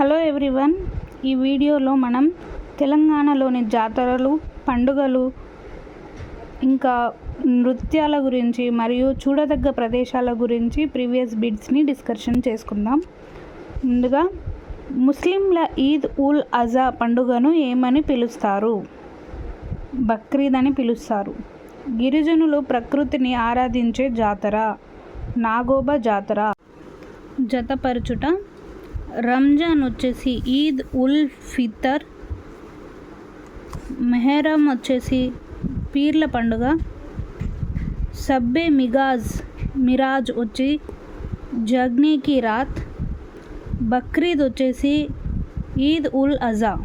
Hello everyone ఈ వీడియోలో మనం తెలంగాణలోని జాతరలు పండుగలు ఇంకా నృత్యాల గురించి మరియు చూడదగ్గ ప్రదేశాల గురించి ప్రీవియస్ బిడ్స్ని డిస్కషన్ చేసుకుందాం. ముందుగా ముస్లింల ఈద్ ఉల్ అజా పండుగను ఏమని పిలుస్తారు? బక్రీద్ అని పిలుస్తారు. గిరిజనులు ప్రకృతిని ఆరాధించే జాతర నాగోబా జాతర. జతపరచుట రంజాన్ వచ్చేసి ఈద్ ఉల్ ఫితర్. మెహరం వచ్చేసి పీర్ల పండుగ. సబ్బే మిగాజ్ మిరాజ్ వచ్చి జగ్నీకి రాత్. బక్రీద్ వచ్చేసి ఈద్ ఉల్ అజా.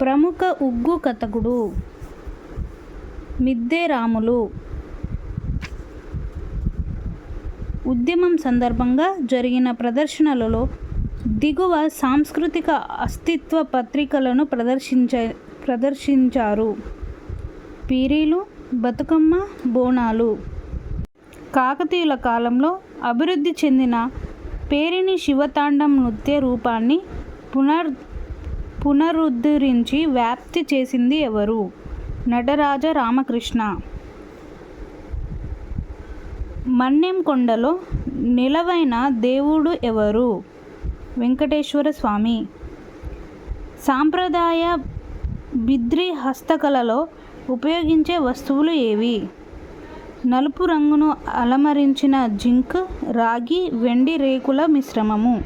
ప్రముఖ ఉగ్గు కథకుడు మిద్దె రాములు. ఉద్యమం సందర్భంగా జరిగిన ప్రదర్శనలలో దిగువ సాంస్కృతిక అస్తిత్వ పత్రికలను ప్రదర్శించ ప్రదర్శించారు. పీరీలు బతుకమ్మ బోనాలు. కాకతీయుల కాలంలో అభివృద్ధి చెందిన పేరిణి శివతాండం నృత్య రూపాన్ని పునర్ పునరుద్ధరించి వ్యాప్తి చేసింది ఎవరు? నటరాజ రామకృష్ణ. మన్నెం కొండలో నిలవైన దేవుడు ఎవరు? వెంకటేశ్వర స్వామి. సాంప్రదాయ బిద్రి హస్తకళలో ఉపయోగించే వస్తువులు ఏవి? నలుపు రంగును అలమరించిన జింక్ రాగి వెండి రేకుల మిశ్రమము.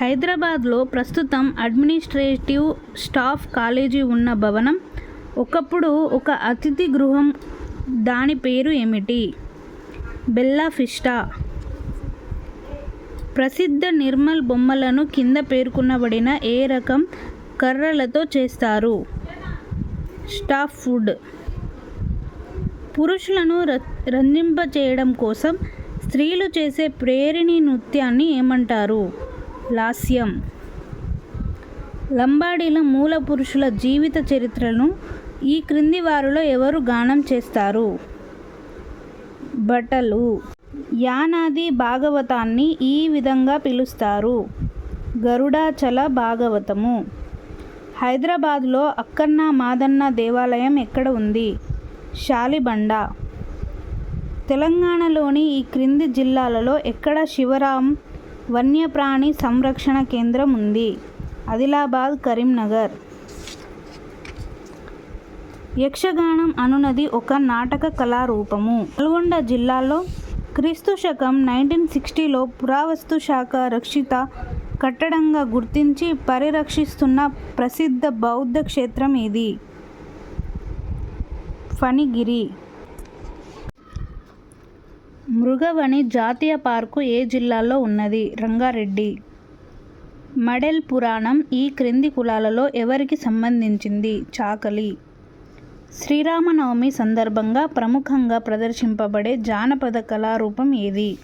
హైదరాబాద్లో ప్రస్తుతం అడ్మినిస్ట్రేటివ్ స్టాఫ్ కాలేజీ ఉన్న భవనం ఒకప్పుడు ఒక అతిథి గృహం దాని పేరు ఏమిటి? బెల్లా ఫిస్టా ప్రసిద్ధ నిర్మల్ బొమ్మలను కింద పేర్కొనబడిన ఏ రకం కర్రలతో చేస్తారు? Staff food. పురుషులను ర- రంజింపచేయడం కోసం స్త్రీలు చేసే ప్రేరిణి నృత్యాన్ని ఏమంటారు? లాస్యం. లంబాడీల మూల పురుషుల జీవిత చరిత్రను ఈ క్రింది వారిలో ఎవరు గానం చేస్తారు? బట్టలు. యానాది భాగవతాన్ని ఈ విధంగా పిలుస్తారు. గరుడాచల భాగవతము. హైదరాబాద్లో అక్కన్న మాదన్న దేవాలయం ఎక్కడ ఉంది? శాలిబండ. తెలంగాణలోని ఈ క్రింది జిల్లాలలో ఎక్కడ శివరాం వన్యప్రాణి సంరక్షణ కేంద్రం ఉంది? ఆదిలాబాద్ కరీంనగర్. యక్షగానం అనునది ఒక నాటక కళారూపము. నల్గొండ జిల్లాలో క్రీస్తు శకం నైన్టీన్ సిక్స్టీలో పురావస్తు శాఖ రక్షిత కట్టడంగా గుర్తించి పరిరక్షిస్తున్న ప్రసిద్ధ బౌద్ధ క్షేత్రం ఇది. ఫణిగిరి. మృగవణి జాతీయ పార్కు ఏ జిల్లాలో ఉన్నది? రంగారెడ్డి. మడెల్ పురాణం ఈ క్రింది కులాలలో ఎవరికి సంబంధించింది? చాకలి. శ్రీరామనవమి సందర్భంగా ప్రముఖంగా ప్రదర్శింపబడే జానపద కళారూపం ఏది?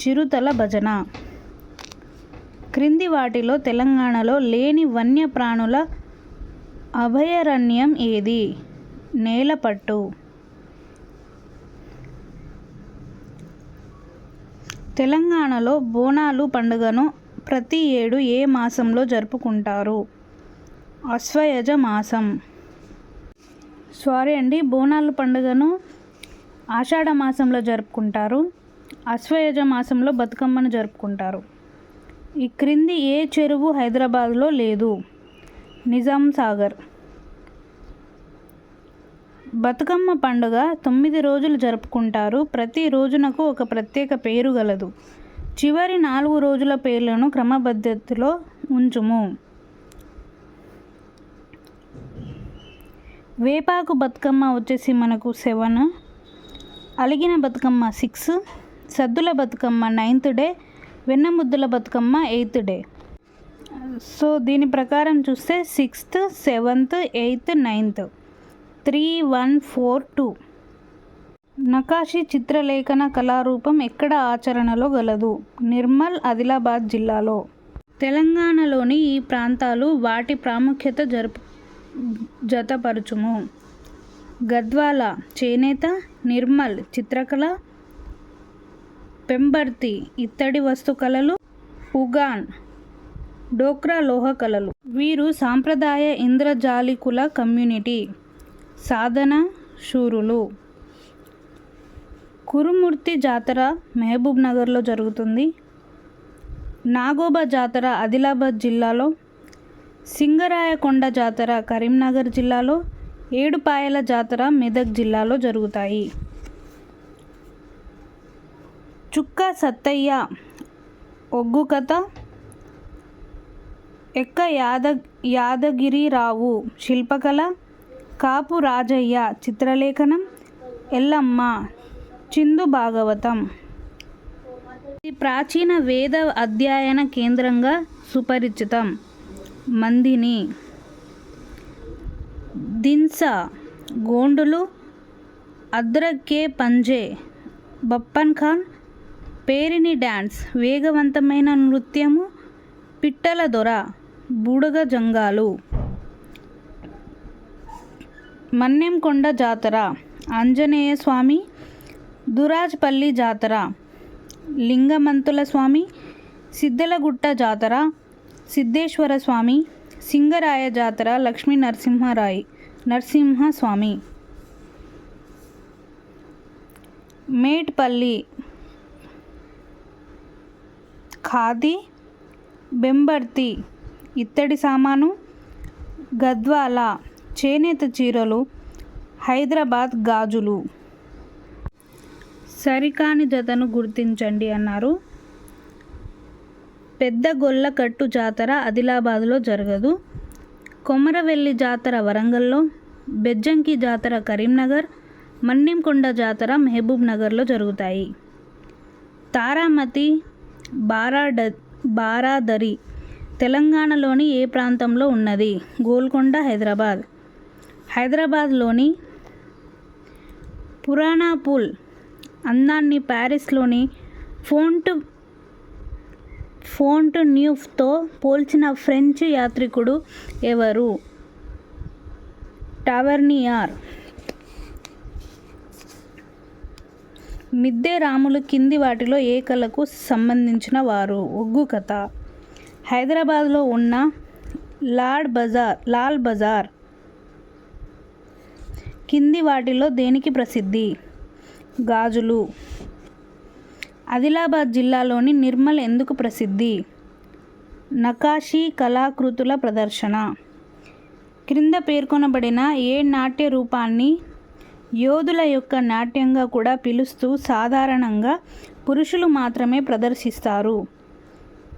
చిరుతల భజన. క్రింది వాటిలో తెలంగాణలో లేని వన్యప్రాణుల అభయారణ్యం ఏది? నేలపట్టు. తెలంగాణలో బోనాలు పండుగను ప్రతి ఏడు ఏ మాసంలో జరుపుకుంటారు? అశ్వయజ మాసం. సారీ అండి బోనాలు పండుగను ఆషాఢ మాసంలో జరుపుకుంటారు. అశ్వయజ మాసంలో బతుకమ్మను జరుపుకుంటారు. ఈ క్రింది ఏ చెరువు హైదరాబాద్లో లేదు? నిజాం సాగర్. బతుకమ్మ పండుగ తొమ్మిది రోజులు జరుపుకుంటారు. ప్రతి రోజునకు ఒక ప్రత్యేక పేరు గలదు. చివరి నాలుగు రోజుల పేర్లను క్రమబద్ధతిలో ఉంచుము. వేపాకు బతుకమ్మ వచ్చేసి మనకు సెవెన్ అలిగిన బతుకమ్మ సిక్స్ సద్దుల బతుకమ్మ నైన్త్ డే. వెన్నముద్దుల బతుకమ్మ ఎయిత్ డే. సో దీని ప్రకారం చూస్తే sixth seventh eighth ninth three one four two Nakashi చిత్రలేఖన కళారూపం ఎక్కడ ఆచరణలో గలదు? నిర్మల్ ఆదిలాబాద్ జిల్లాలో. తెలంగాణలోని ఈ ప్రాంతాలు వాటి ప్రాముఖ్యత జరుపు జతపరచుము. గద్వాల చేనేత నిర్మల్ చిత్రకళ పెంబర్తి ఇత్తడి వస్తు కళలు ఉగాన్ డోక్రా లోహ కళలు. వీరు సాంప్రదాయ ఇంద్రజాలికుల కమ్యూనిటీ సాధన శూరులు. కురుమూర్తి జాతర మహబూబ్ నగర్లో జరుగుతుంది. నాగోబా జాతర ఆదిలాబాద్ జిల్లాలో సింగరాయకొండ జాతర కరీంనగర్ జిల్లాలో ఏడుపాయల జాతర మెదక్ జిల్లాలో జరుగుతాయి. చుక్క సత్తయ్య ఒగ్గు కథ. ఎక్క యాద యాదగిరిరావు శిల్పకళ. కాపు రాజయ్య చిత్రలేఖనం. ఎల్లమ్మ చిందు భాగవతం. ఇది ప్రాచీన వేద అధ్యయన కేంద్రంగా సుపరిచితం. మందిని దింస గోండులు అద్రకే పంజే. బప్పన్ ఖాన్ పేరిని డ్యాన్స్ వేగవంతమైన నృత్యము పిట్టల దొర. బుడగ జంగాలు. మన్నెంకొండ జాతర. ఆంజనేయ స్వామి దురాజ్పల్లి జాతర. లింగమంతుల స్వామి సిద్ధలగుట్ట జాతర. సిద్ధేశ్వర స్వామి సింగరాయ జాతర లక్ష్మీ నరసింహరాయి నరసింహస్వామి. మేట్పల్లి ఖాదీ బెంబర్తి ఇత్తడి సామాను గద్వాల చేనేత చీరలు హైదరాబాద్ గాజులు. సరికాని జతను గుర్తించండి అన్నారు. పెద్ద గొల్లకట్టు జాతర ఆదిలాబాద్లో జరగదు. కొమరవెల్లి జాతర వరంగల్లో బెజ్జంకి జాతర కరీంనగర్ మన్నింకొండ జాతర మహబూబ్ నగర్లో జరుగుతాయి. తారామతి బారాడ బారాదరి తెలంగాణలోని ఏ ప్రాంతంలో ఉన్నది? గోల్కొండ హైదరాబాద్. హైదరాబాద్లోని పురాణాపూల్ అందాన్ని ప్యారిస్లోని ఫోంట్ ఫోంట్ న్యూఫ్తో పోల్చిన ఫ్రెంచ్ యాత్రికుడు ఎవరు? టవర్నియార్. మిద్దె రాములు కింది వాటిలో ఏ కళకు సంబంధించిన వారు? ఒగ్గు కథ. హైదరాబాద్లో ఉన్న లాడ్ బజార్ లాల్ బజార్ కింది వాటిలో దేనికి ప్రసిద్ధి? గాజులు. ఆదిలాబాద్ జిల్లాలోని నిర్మల్ ఎందుకు ప్రసిద్ధి? నకాషీ కళాకృతుల ప్రదర్శన. క్రింద పేర్కొనబడిన ఏ నాట్య రూపాన్ని యోధుల యొక్క నాట్యంగా కూడా పిలుస్తూ సాధారణంగా పురుషులు మాత్రమే ప్రదర్శిస్తారు.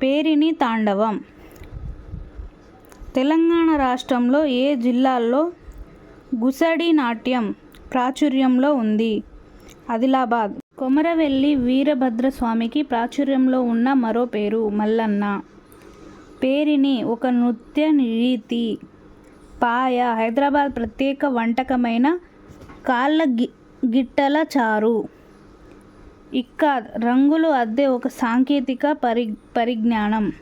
పేరిని తాండవం. తెలంగాణ రాష్ట్రంలో ఏ జిల్లాల్లో గుసడి నాట్యం ప్రాచుర్యంలో ఉంది? ఆదిలాబాద్. కొమరవెల్లి వీరభద్రస్వామికి ప్రాచుర్యంలో ఉన్న మరో పేరు మల్లన్న. పేరిని ఒక నృత్య రీతి పాయ హైదరాబాద్ ప్రత్యేక వంటకమైన కాళ్ళ గి గిట్టల చారు. ఇక్కా రంగులు అద్దె ఒక సాంకేతిక పరి పరిజ్ఞానం.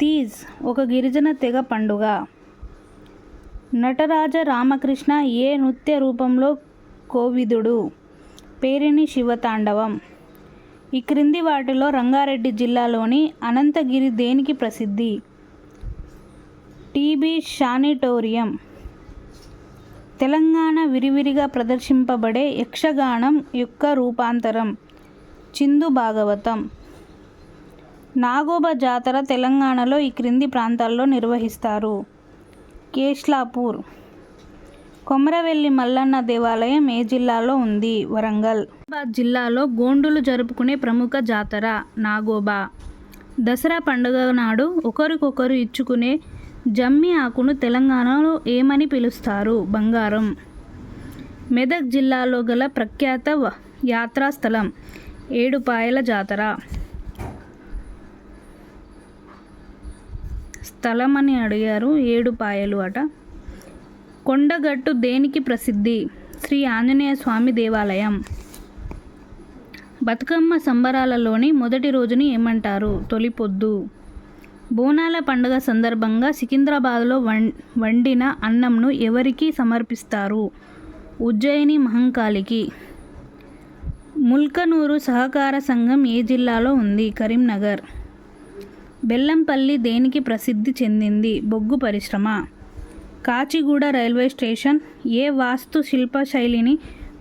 తీజ్ ఒక గిరిజన తెగ పండుగ. నటరాజ రామకృష్ణ ఏ నృత్య రూపంలో కోవిదుడు? పేరిణి శివతాండవం. ఈ క్రింది వాటిలో రంగారెడ్డి జిల్లాలోని అనంతగిరి దేనికి ప్రసిద్ధి? TB sanatorium. తెలంగాణ విరివిరిగా ప్రదర్శింపబడే యక్షగానం యొక్క రూపాంతరం. చిందు భాగవతం. నాగోబ జాతర తెలంగాణలో ఈ క్రింది ప్రాంతాల్లో నిర్వహిస్తారు. కేష్లాపూర్ కొమరవెల్లి మల్లన్న దేవాలయం ఏ జిల్లాలో ఉంది? వరంగల్. హైదరాబాద్ జిల్లాలో గోండులు జరుపుకునే ప్రముఖ జాతర నాగోబా. దసరా పండుగ నాడు ఒకరికొకరు ఇచ్చుకునే జమ్మి ఆకును తెలంగాణలో ఏమని పిలుస్తారు? బంగారం. మెదక్ జిల్లాలో గల ప్రఖ్యాత యాత్రాస్థలం ఏడుపాయల జాతర. స్థలం అని అడిగారు ఏడుపాయలు అట. కొండగట్టు దేనికి ప్రసిద్ధి? శ్రీ ఆంజనేయ స్వామి దేవాలయం. బతుకమ్మ సంబరాలలోని మొదటి రోజుని ఏమంటారు? తొలి పొద్దు. బోనాల పండుగ సందర్భంగా సికింద్రాబాద్లో వం వండిన అన్నంను ఎవరికి సమర్పిస్తారు? ఉజ్జయిని మహంకాళికి. ముల్కనూరు సహకార సంఘం ఏ జిల్లాలో ఉంది? కరీంనగర్. బెల్లంపల్లి దేనికి ప్రసిద్ధి చెందింది? బొగ్గు పరిశ్రమ. కాచిగూడ రైల్వే స్టేషన్ ఏ వాస్తు శిల్ప శైలిని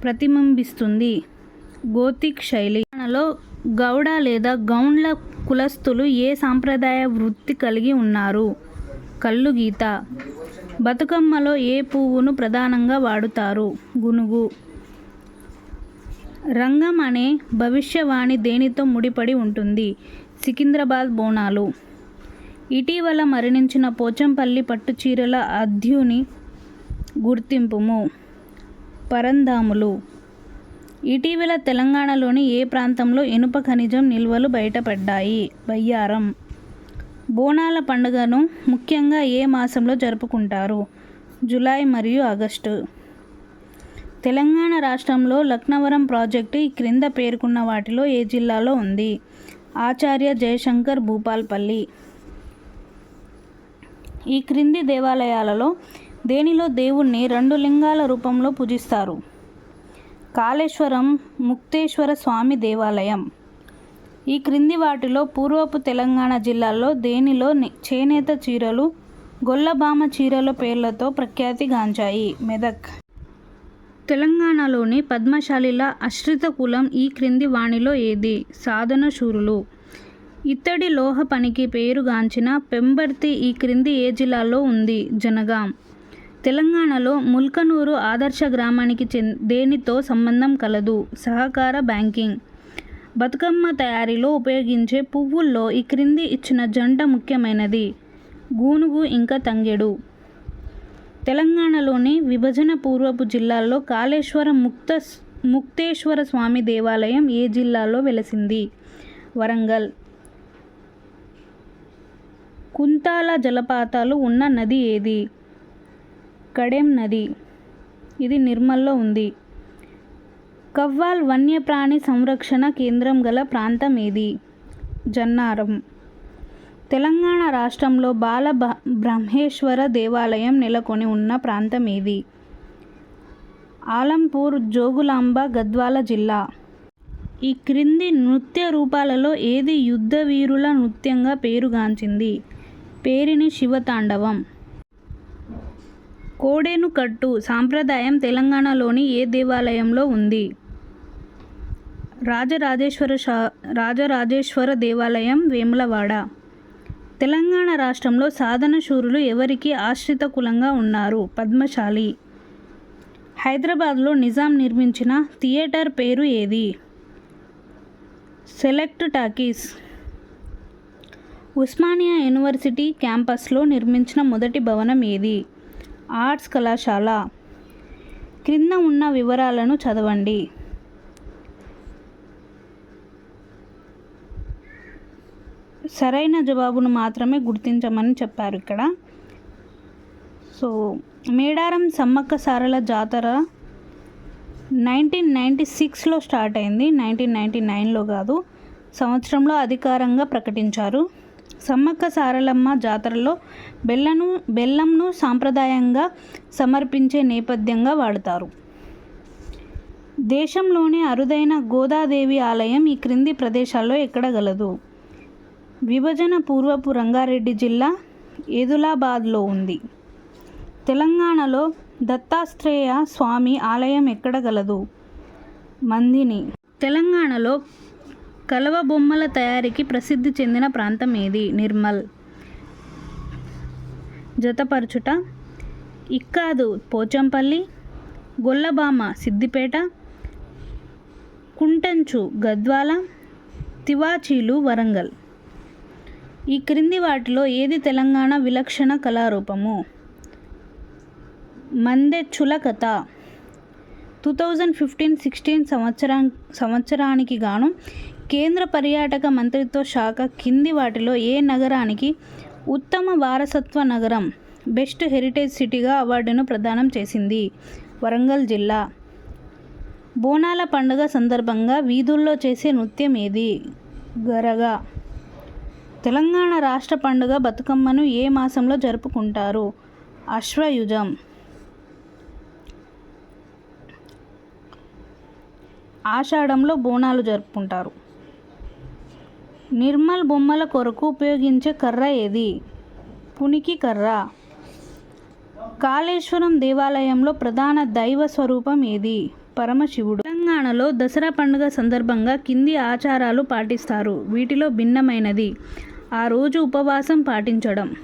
ప్రతిబింబిస్తుంది? గోతిక్ శైలి. తెలంగాణలో గౌడ లేదా గౌండ్ల కులస్తులు ఏ సాంప్రదాయ వృత్తి కలిగి ఉన్నారు? కళ్ళు గీత. బతుకమ్మలో ఏ పువ్వును ప్రధానంగా వాడుతారు? గునుగు. రంగం అనే భవిష్యవాణి దేనితో ముడిపడి ఉంటుంది? సికింద్రాబాద్ బోనాలు. ఇటీవల మరణించిన పోచంపల్లి పట్టుచీరల అధ్యుని గుర్తింపుము. పరంధాములు. ఇటీవల తెలంగాణలోని ఏ ప్రాంతంలో ఇనుప ఖనిజం నిల్వలు బయటపడ్డాయి? బయ్యారం. బోనాల పండుగను ముఖ్యంగా ఏ మాసంలో జరుపుకుంటారు? జూలై మరియు ఆగస్టు. తెలంగాణ రాష్ట్రంలో లక్నవరం ప్రాజెక్టు ఈ క్రింద పేర్కొన్న వాటిలో ఏ జిల్లాలో ఉంది? ఆచార్య జయశంకర్ భూపాల్పల్లి. ఈ క్రింది దేవాలయాలలో దేనిలో దేవుణ్ణి రెండు లింగాల రూపంలో పూజిస్తారు? కాళేశ్వరం ముక్తేశ్వర స్వామి దేవాలయం. ఈ క్రింది వాటిలో పూర్వపు తెలంగాణ జిల్లాల్లో దేనిలో చేనేత చీరలు గొల్లబామ చీరల పేర్లతో ప్రఖ్యాతిగాంచాయి మెదక్. తెలంగాణలోని పద్మశాలిల అశ్రిత కులం ఈ క్రింది వాణిలో ఏది? సాధన శూరులు. ఇత్తడి లోహ పనికి పేరుగాంచిన పెంబర్తి ఈ క్రింది ఏ జిల్లాలో ఉంది? జనగాం. తెలంగాణలో ముల్కనూరు ఆదర్శ గ్రామానికి చెంది దేనితో సంబంధం కలదు? సహకార బ్యాంకింగ్. బతుకమ్మ తయారీలో ఉపయోగించే పువ్వుల్లో ఈ క్రింది ఇచ్చిన జంట ముఖ్యమైనది. గూనుగు ఇంకా తంగెడు. తెలంగాణలోని విభజన పూర్వపు జిల్లాల్లో కాళేశ్వరం ముక్త ముక్తేశ్వర స్వామి దేవాలయం ఏ జిల్లాలో వెలసింది? వరంగల్. కుంతాల జలపాతాలు ఉన్న నది ఏది? కడెం నది. ఇది నిర్మల్లో ఉంది. కవ్వాల్ వన్యప్రాణి సంరక్షణ కేంద్రం గల ప్రాంతం ఏది? జన్నారం. తెలంగాణ రాష్ట్రంలో బాల బ- బ్రహ్మేశ్వర దేవాలయం నెలకొని ఉన్న ప్రాంతం ఏది? ఆలంపూర్ జోగులాంబ గద్వాల జిల్లా. ఈ క్రింది నృత్య రూపాలలో ఏది యుద్ధ వీరుల నృత్యంగా పేరుగాంచింది? పేరిని శివతాండవం. కోడేను కట్టు సాంప్రదాయం తెలంగాణలోని ఏ దేవాలయంలో ఉంది? రాజరాజేశ్వర షా రాజరాజేశ్వర దేవాలయం వేములవాడ. తెలంగాణ రాష్ట్రంలో సాధన శూరులు ఎవరికి ఆశ్రిత కులంగా ఉన్నారు? పద్మశాలి. హైదరాబాద్లో నిజాం నిర్మించిన థియేటర్ పేరు ఏది? Select talkies. ఉస్మానియా యూనివర్సిటీ క్యాంపస్లో నిర్మించిన మొదటి భవనం ఏది? ఆర్ట్స్ కళాశాల. క్రింద ఉన్న వివరాలను చదవండి. సరైన జవాబును మాత్రమే గుర్తించమని చెప్పారు ఇక్కడ. సో మేడారం సమ్మక్క సారల జాతర నైన్టీన్ నైంటీ సిక్స్లో స్టార్ట్ అయింది. నైన్టీన్ నైంటీ నైన్లో కాదు సంవత్సరంలో అధికారంగా ప్రకటించారు. సమ్మక్క సారలమ్మ జాతరలో బెల్లను బెల్లంను సాంప్రదాయంగా సమర్పించే నేపథ్యంగా వాడతారు. దేశంలోనే అరుదైన గోదాదేవి ఆలయం ఈ క్రింది ప్రదేశాల్లో ఎక్కడ గలదు? విభజన పూర్వపు రంగారెడ్డి జిల్లా ఏదులాబాద్లో ఉంది. తెలంగాణలో దత్తాత్రేయ స్వామి ఆలయం ఎక్కడ గలదు? మందిని. తెలంగాణలో కలవ బొమ్మల తయారీకి ప్రసిద్ధి చెందిన ప్రాంతం ఏది? నిర్మల్. జతపరచుట. ఇక్కాదు పోచంపల్లి. గొల్లబామ సిద్దిపేట. కుంటంచు గద్వాల. తివాచీలు వరంగల్. ఈ క్రింది వాటిలో ఏది తెలంగాణ విలక్షణ కళారూపము? మందెచ్చుల కథ. టూ థౌజండ్ ఫిఫ్టీన్ సిక్స్టీన్ సంవత్సరా సంవత్సరానికి గాను కేంద్ర పర్యాటక మంత్రిత్వ శాఖ కింది వాటిలో ఏ నగరానికి ఉత్తమ వారసత్వ నగరం బెస్ట్ హెరిటేజ్ సిటీగా అవార్డును ప్రదానం చేసింది? వరంగల్ జిల్లా. బోనాల పండుగ సందర్భంగా వీధుల్లో చేసే నృత్యం ఏది? గరగా. తెలంగాణ రాష్ట్ర పండుగ బతుకమ్మను ఏ మాసంలో జరుపుకుంటారు? అశ్వయుజం. ఆషాఢంలో బోనాలు జరుపుకుంటారు. నిర్మల్ బొమ్మల కొరకు ఉపయోగించే కర్ర ఏది? పునికి కర్ర. కాళేశ్వరం దేవాలయంలో ప్రధాన దైవ స్వరూపం ఏది? పరమశివుడు. తెలంగాణలో దసరా పండుగ సందర్భంగా కింది ఆచారాలు పాటిస్తారు. వీటిలో భిన్నమైనది. ఆ రోజు ఉపవాసం పాటించడం.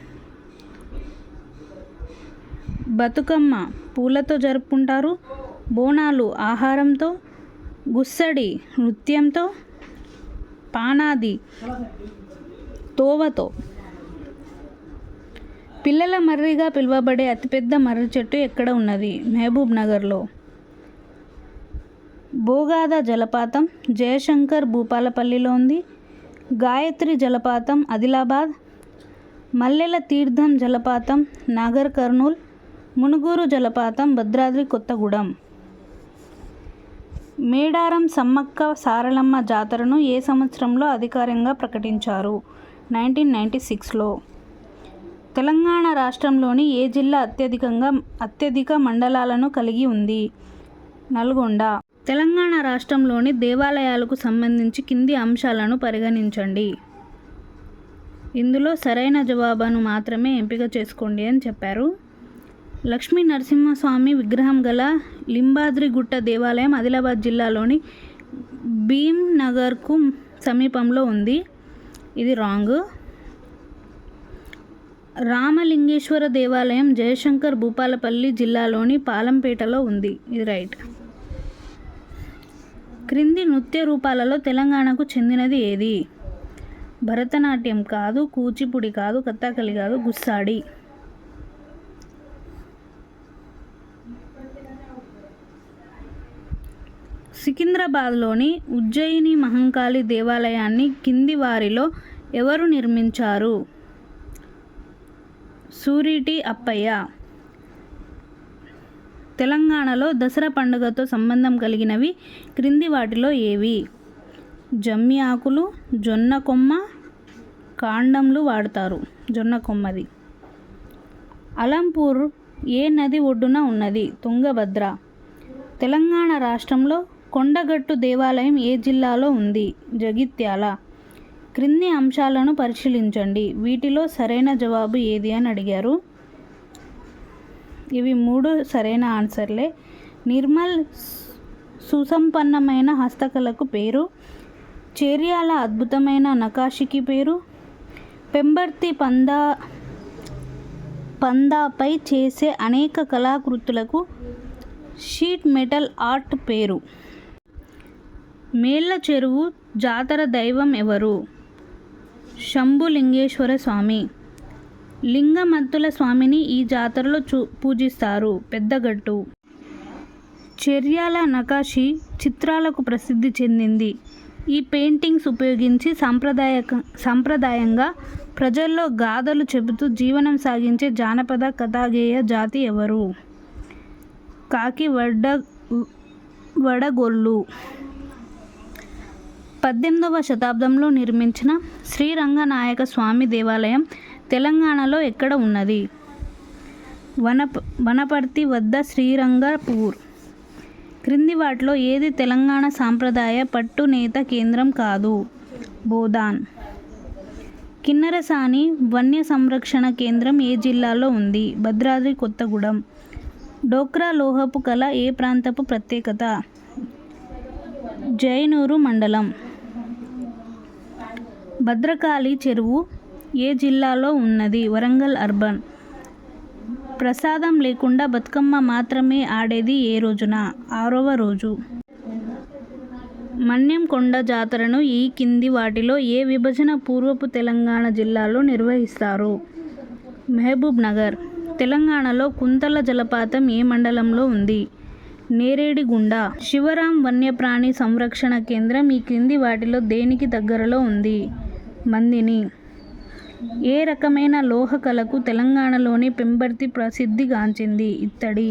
బతుకమ్మ. పూలతో జరుపుకుంటారు. బోనాలు ఆహారంతో. గుస్సడి నృత్యంతో. పానాది తోవతో. పిల్లల మర్రిగా పిలువబడే అతిపెద్ద మర్రి చెట్టు ఎక్కడ ఉన్నది? మహబూబ్ నగర్లో. బోగాద జలపాతం జయశంకర్ భూపాలపల్లిలో ఉంది. గాయత్రి జలపాతం ఆదిలాబాద్. మల్లెల తీర్థం జలపాతం నాగర్ కర్నూల్. మునుగూరు జలపాతం భద్రాద్రి కొత్తగూడెం. మేడారం సమ్మక్క సారలమ్మ జాతరను ఏ సంవత్సరంలో అధికారికంగా ప్రకటించారు? నైన్టీన్ నైంటీ సిక్స్లో. తెలంగాణ రాష్ట్రంలోని ఏ జిల్లా అత్యధికంగా అత్యధిక మండలాలను కలిగి ఉంది? నల్గొండ. తెలంగాణ రాష్ట్రంలోని దేవాలయాలకు సంబంధించి కింది అంశాలను పరిగణించండి. ఇందులో సరైన జవాబును మాత్రమే ఎంపిక చేసుకోండి అని చెప్పారు. లక్ష్మీ నరసింహస్వామి విగ్రహం గల లింబాద్రిగుట్ట దేవాలయం ఆదిలాబాద్ జిల్లాలోని భీమ్ నగర్కు సమీపంలో ఉంది. ఇది రాంగ్. రామలింగేశ్వర దేవాలయం జయశంకర్ భూపాలపల్లి జిల్లాలోని పాలంపేటలో ఉంది. ఇది రైట్. క్రింది నృత్య రూపాలలో తెలంగాణకు చెందినది ఏది? భరతనాట్యం కాదు కూచిపూడి కాదు కథాకళి కాదు గుస్సాడి. సికింద్రాబాద్లోని ఉజ్జయిని మహంకాళి దేవాలయాన్ని కింది వారిలో ఎవరు నిర్మించారు? సూరిటి అప్పయ్య. తెలంగాణలో దసరా పండుగతో సంబంధం కలిగినవి క్రింది వాటిలో ఏవి? జమ్మి ఆకులు జొన్న కొమ్మ కాండంలు వాడతారు. జొన్న కొమ్మది. అలంపూర్ ఏ నది ఒడ్డున ఉన్నది? తుంగభద్ర. తెలంగాణ రాష్ట్రంలో కొండగట్టు దేవాలయం ఏ జిల్లాలో ఉంది? జగిత్యాల. క్రింది అంశాలను పరిశీలించండి. వీటిలో సరైన జవాబు ఏది అని అడిగారు? ఇవి మూడు సరైన ఆన్సర్లే. నిర్మల్ సుసంపన్నమైన హస్తకళకు పేరు. చేర్యాల అద్భుతమైన నకాషికి పేరు. పెంబర్తి పందా పందాపై చేసే అనేక కళాకృతులకు షీట్ మెటల్ ఆర్ట్ పేరు. మేళ్ళ చెరువు జాతర దైవం ఎవరు? శంభులింగేశ్వర స్వామి. లింగమత్తుల స్వామిని ఈ జాతరలో చూ పూజిస్తారు పెద్దగట్టు చర్యాల నకాషి చిత్రాలకు ప్రసిద్ధి చెందింది. ఈ పెయింటింగ్స్ ఉపయోగించి సాంప్రదాయ సాంప్రదాయంగా ప్రజల్లో గాథలు చెబుతూ జీవనం సాగించే జానపద కథాగేయ జాతి ఎవరు? కాకి వడ్డ వడగొల్లు. పద్దెనిమిదవ శతాబ్దంలో నిర్మించిన శ్రీరంగనాయక స్వామి దేవాలయం తెలంగాణలో ఎక్కడ ఉన్నది? వనప వనపర్తి వద్ద శ్రీరంగపూర్. క్రింది వాటిలో ఏది తెలంగాణ సాంప్రదాయ పట్టునేత కేంద్రం కాదు? బోధాన్ కిన్నరసాని వన్య సంరక్షణ కేంద్రం ఏ జిల్లాలో ఉంది? భద్రాద్రి కొత్తగూడెం. డోక్రా లోహపు కళ ఏ ప్రాంతపు ప్రత్యేకత? జైనూరు మండలం. భద్రకాళి చెరువు ఏ జిల్లాలో ఉన్నది? వరంగల్ అర్బన్. ప్రసాదం లేకుండా బతుకమ్మ మాత్రమే ఆడేది ఏ రోజున? ఆరవ రోజు. మన్యం కొండ జాతరను ఈ కింది వాటిలో ఏ విభజన పూర్వపు తెలంగాణ జిల్లాలో నిర్వహిస్తారు? మహబూబ్ నగర్. తెలంగాణలో కుంతల జలపాతం ఏ మండలంలో ఉంది? నేరేడిగుండ. శివరాం వన్యప్రాణి సంరక్షణ కేంద్రం ఈ క్రింది వాటిలో దేనికి దగ్గరలో ఉంది? మందిని. ఏ రకమైన లోహ కళకు తెలంగాణలోని పెంబర్తి ప్రసిద్ధిగాంచింది ఇత్తడి.